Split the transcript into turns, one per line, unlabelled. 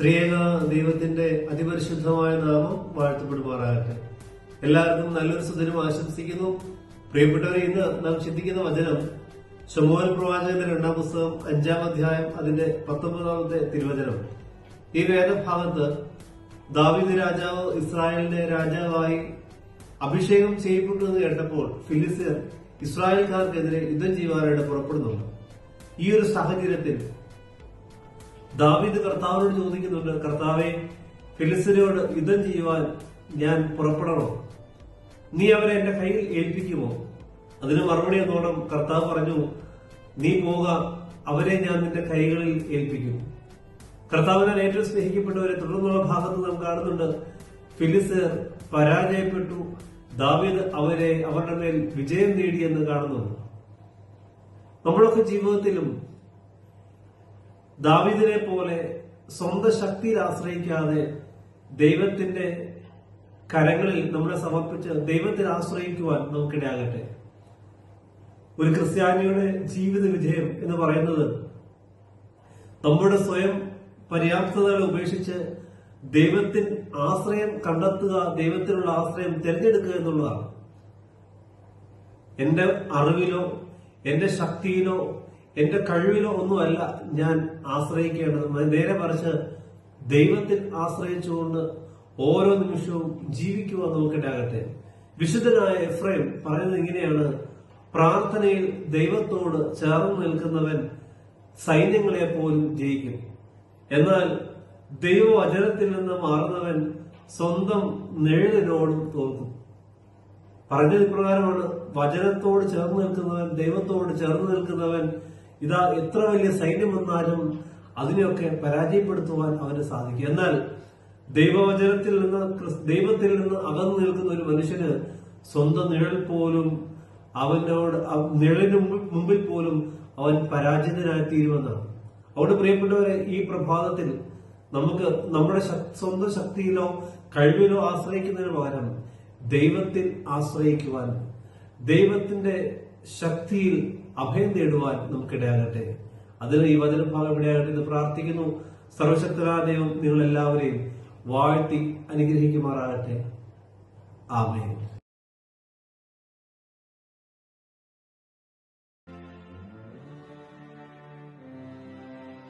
ത്രിയേക ദൈവത്തിന്റെ അതിപരിശുദ്ധമായ നാമം വാഴ്ത്തപ്പെടുമാറാകട്ടെ. എല്ലാവർക്കും നല്ലൊരു സുദിനം ആശംസിക്കുന്നു. പ്രിയപ്പെട്ടവരെ ഇന്ന് നാം ചിന്തിക്കുന്ന വചനം ശമോൽ പ്രവാചകന്റെ രണ്ടാം പുസ്തകം അഞ്ചാം അധ്യായം അതിന്റെ പത്തൊമ്പതാമത്തെ തിരുവചനം. ഈ വേദഭാഗത്ത് ദാവിദ് രാജാവ് ഇസ്രായേലിന്റെ രാജാവായി അഭിഷേകം ചെയ്യപ്പെട്ടു കേട്ടപ്പോൾ ഫിലിസ്തീർ ഇസ്രായേൽക്കാർക്കെതിരെ യുദ്ധം ചെയ്യുവാനായിട്ട് പുറപ്പെടുന്നുണ്ട്. ഈ ഒരു സാഹചര്യത്തിൽ ദാവീദ് കർത്താവിനോട് ചോദിക്കുന്നുണ്ട് കർത്താവെ ഫിലിസ്തീനോട് യുദ്ധം ചെയ്യുവാൻ ഞാൻ പുറപ്പെടണോ? നീ അവരെ എന്റെ കയ്യിൽ ഏൽപ്പിക്കുമോ? അതിന് മറുപടി എന്നോണം കർത്താവ് പറഞ്ഞു നീ പോക അവരെ ഞാൻ നിന്റെ കൈകളിൽ ഏൽപ്പിക്കും. കർത്താവിനാൽ ഏറ്റവും സ്നേഹിക്കപ്പെട്ടവരെ തുടർന്നുള്ള ഭാഗത്ത് നാം കാണുന്നുണ്ട് ഫിലിസ്തീർ പരാജയപ്പെട്ടു ദാവീദ് അവരെ അവരുടെ മേൽ വിജയം നേടിയെന്ന് കാണുന്നു. നമ്മളൊക്കെ ജീവിതത്തിലും ദാവിദിനെ പോലെ സ്വന്തം ശക്തിയിൽ ആശ്രയിക്കാതെ ദൈവത്തിന്റെ കരങ്ങളിൽ നമ്മളെ സമർപ്പിച്ച് ദൈവത്തിൽ ആശ്രയിക്കുവാൻ നമുക്കിടയാകട്ടെ. ഒരു ക്രിസ്ത്യാനിയുടെ ജീവിത വിജയം എന്ന് പറയുന്നത് നമ്മുടെ സ്വയം പര്യാപ്തതകളെ ഉപേക്ഷിച്ച് ദൈവത്തിൽ ആശ്രയം കണ്ടെത്തുക ദൈവത്തിലുള്ള ആശ്രയം തിരഞ്ഞെടുക്കുക എന്നുള്ളതാണ്. എന്റെ അറിവിലോ എന്റെ ശക്തിയിലോ എന്റെ കഴിവിലോ ഒന്നുമല്ല ഞാൻ ആശ്രയിക്കേണ്ടത്. നേരെ മറിച്ച് ദൈവത്തിൽ ആശ്രയിച്ചുകൊണ്ട് ഓരോ നിമിഷവും ജീവിക്കുവാൻ നമുക്കിടാകട്ടെ വിശുദ്ധനായ എഫ്രൈം പറയുന്നത് ഇങ്ങനെയാണ്. പ്രാർത്ഥനയിൽ ദൈവത്തോട് ചേർന്ന് നിൽക്കുന്നവൻ സൈന്യങ്ങളെ പോലും ജയിക്കും. എന്നാൽ ദൈവവചനത്തിൽ നിന്ന് മാറുന്നവൻ സ്വന്തം നിഴലിനോടും തോൽക്കും. പറഞ്ഞത് ഇപ്രകാരമാണ് വചനത്തോട് ചേർന്ന് നിൽക്കുന്നവൻ ദൈവത്തോട് ചേർന്ന് നിൽക്കുന്നവൻ ഇതാ എത്ര വലിയ സൈന്യം വന്നാലും അതിനെയൊക്കെ പരാജയപ്പെടുത്തുവാൻ അവന് സാധിക്കും. എന്നാൽ ദൈവവചനത്തിൽ നിന്ന് ദൈവത്തിൽ നിന്ന് അകന്നു നിൽക്കുന്ന ഒരു മനുഷ്യന് സ്വന്തം നിഴൽ പോലും അവനോട് അവ- നിഴലിന് മുമ്പിൽ- പോലും അവൻ പരാജിതനായി തീരുമെന്നാണ് അതുകൊണ്ട് പ്രിയപ്പെട്ടവരെ ഈ പ്രഭാതത്തിൽ നമുക്ക് നമ്മുടെ സ്വന്തം ശക്തിയിലോ കഴിവിലോ ആശ്രയിക്കുന്നതിന് പകരം ദൈവത്തിൽ ആശ്രയിക്കുവാൻ ദൈവത്തിന്റെ ശക്തിയിൽ അഭയം തേടുവാൻ നമുക്കിടയാകട്ടെ. അതിന് ഈ വചനഭാഗം ഇടയാകട്ടെ എന്ന് പ്രാർത്ഥിക്കുന്നു. സർവശക്തരായ ദൈവം നിങ്ങൾ എല്ലാവരെയും വാഴ്ത്തി അനുഗ്രഹിക്കുമാറാകട്ടെ. ആമേൻ.